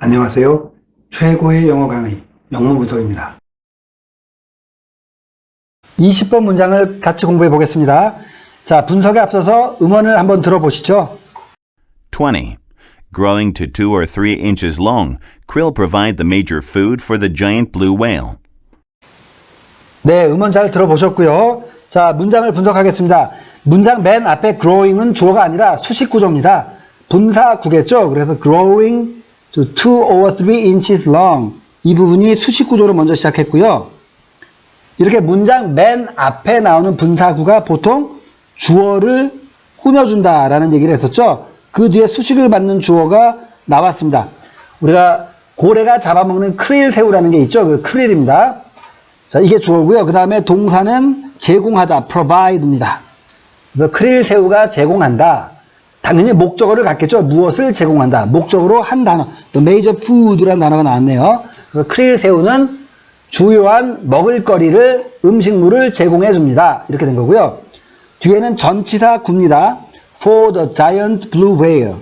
안녕하세요. 최고의 영어 강의, 영어분석입니다. 20번 문장을 같이 공부해 보겠습니다. 자, 분석에 앞서서 음원을 한번 들어보시죠. 20. Growing to 2 or 3 inches long, krill provide the major food for the giant blue whale. 네, 음원 잘 들어보셨고요. 자, 문장을 분석하겠습니다. 문장 맨 앞에 growing은 주어가 아니라 수식 구조입니다. 분사구겠죠? 그래서 growing 2 or 3 inches long. 이 부분이 수식 구조로 먼저 시작했고요. 이렇게 문장 맨 앞에 나오는 분사구가 보통 주어를 꾸며준다라는 얘기를 했었죠. 그 뒤에 수식을 받는 주어가 나왔습니다. 우리가 고래가 잡아먹는 크릴 새우라는 게 있죠. 그 크릴입니다. 자, 이게 주어고요. 그 다음에 동사는 제공하다, provide입니다. 그래서 크릴 새우가 제공한다. 당연히 목적어를 갖겠죠. 무엇을 제공한다. 목적으로 한 단어. 또 major food라는 단어가 나왔네요. 그래서 크릴 새우는 주요한 먹을거리를 음식물을 제공해 줍니다. 이렇게 된 거고요. 뒤에는 전치사 굽니다. for the giant blue whale.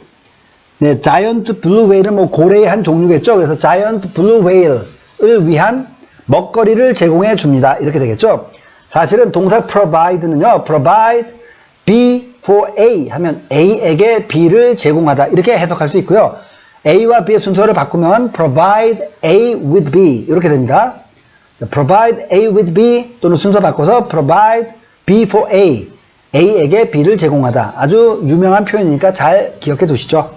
네, giant blue whale은 뭐 고래의 한 종류겠죠. 그래서 giant blue whale을 위한 먹거리를 제공해 줍니다. 이렇게 되겠죠. 사실은 동사 provide는요. provide B for A 하면 A에게 B를 제공하다. 이렇게 해석할 수 있고요. A와 B의 순서를 바꾸면 provide A with B 이렇게 됩니다. 자, provide A with B 또는 순서 바꿔서 provide B for A. A에게 B를 제공하다. 아주 유명한 표현이니까 잘 기억해 두시죠.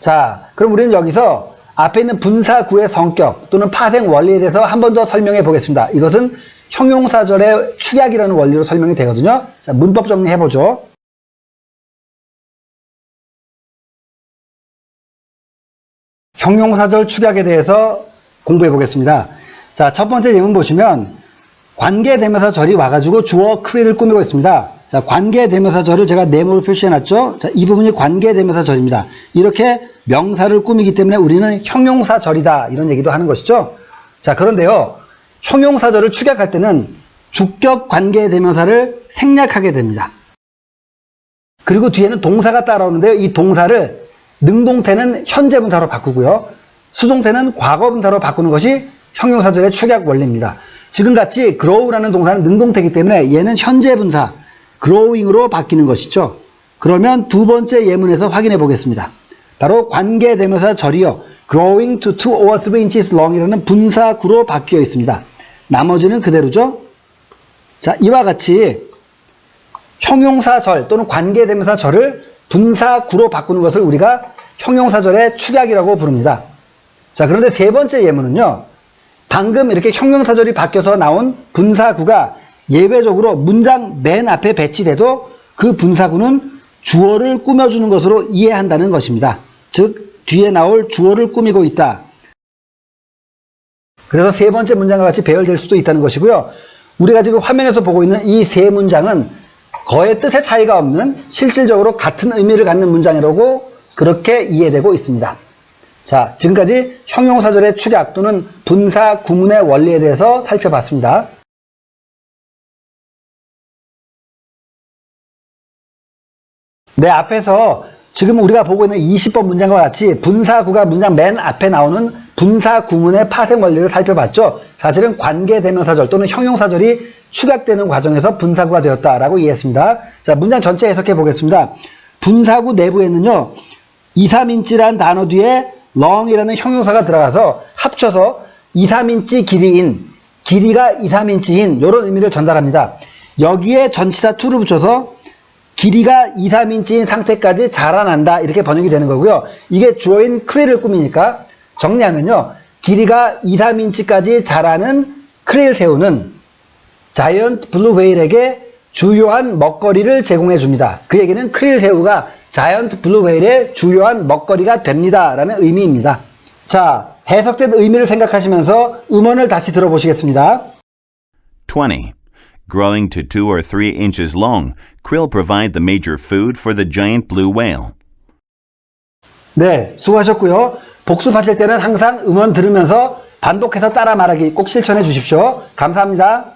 자, 그럼 우리는 여기서 앞에 있는 분사구의 성격 또는 파생 원리에 대해서 한 번 더 설명해 보겠습니다. 이것은 형용사절의 축약이라는 원리로 설명이 되거든요. 자, 문법 정리해 보죠. 형용사절 축약에 대해서 공부해 보겠습니다. 자, 첫 번째 예문 보시면 관계대명사 절이 와가지고 주어 크리를 꾸미고 있습니다. 자, 관계대명사 절을 제가 네모로 표시해 놨죠. 자, 이 부분이 관계대명사 절입니다. 이렇게 명사를 꾸미기 때문에 우리는 형용사 절이다. 이런 얘기도 하는 것이죠. 자, 그런데요. 형용사 절을 축약할 때는 주격 관계대명사를 생략하게 됩니다. 그리고 뒤에는 동사가 따라오는데요. 이 동사를 능동태는 현재 분사로 바꾸고요. 수동태는 과거 분사로 바꾸는 것이 형용사절의 축약 원리입니다. 지금같이 grow라는 동사는 능동태이기 때문에 얘는 현재 분사 growing으로 바뀌는 것이죠. 그러면 두 번째 예문에서 확인해 보겠습니다. 바로 관계대명사 절이요. growing to 2 or 3 inches long이라는 분사구로 바뀌어 있습니다. 나머지는 그대로죠. 자, 이와 같이 형용사절 또는 관계대명사절을 분사구로 바꾸는 것을 우리가 형용사절의 축약이라고 부릅니다. 자, 그런데 세 번째 예문은요. 방금 이렇게 형용사절이 바뀌어서 나온 분사구가 예외적으로 문장 맨 앞에 배치돼도 그 분사구는 주어를 꾸며주는 것으로 이해한다는 것입니다. 즉, 뒤에 나올 주어를 꾸미고 있다. 그래서 세 번째 문장과 같이 배열될 수도 있다는 것이고요. 우리가 지금 화면에서 보고 있는 이 세 문장은 거의 뜻의 차이가 없는 실질적으로 같은 의미를 갖는 문장이라고 그렇게 이해되고 있습니다. 자, 지금까지 형용사절의 축약 또는 분사 구문의 원리에 대해서 살펴봤습니다. 네, 앞에서 지금 우리가 보고 있는 20번 문장과 같이 분사구가 문장 맨 앞에 나오는 분사 구문의 파생 원리를 살펴봤죠. 사실은 관계대명사절 또는 형용사절이 축약되는 과정에서 분사구가 되었다라고 이해했습니다. 자, 문장 전체 해석해 보겠습니다. 분사구 내부에는요, 2, 3인치란 단어 뒤에 long이라는 형용사가 들어가서 합쳐서 2, 3인치 길이인, 길이가 2, 3인치인 이런 의미를 전달합니다. 여기에 전치사 to를 붙여서 길이가 2, 3인치인 상태까지 자라난다 이렇게 번역이 되는 거고요. 이게 주어인 크릴을 꾸미니까 정리하면요. 길이가 2, 3인치까지 자라는 크릴 새우는 자이언트 블루 웨일에게 주요한 먹거리를 제공해 줍니다. 그 얘기는 크릴 새우가 자이언트 블루 웨일의 주요한 먹거리가 됩니다. 라는 의미입니다. 자, 해석된 의미를 생각하시면서 음원을 다시 들어보시겠습니다. 20. Growing to 2 or 3 inches long, krill provide the major food for the giant blue whale. 네, 수고하셨고요. 복습하실 때는 항상 음원 들으면서 반복해서 따라 말하기 꼭 실천해 주십시오. 감사합니다.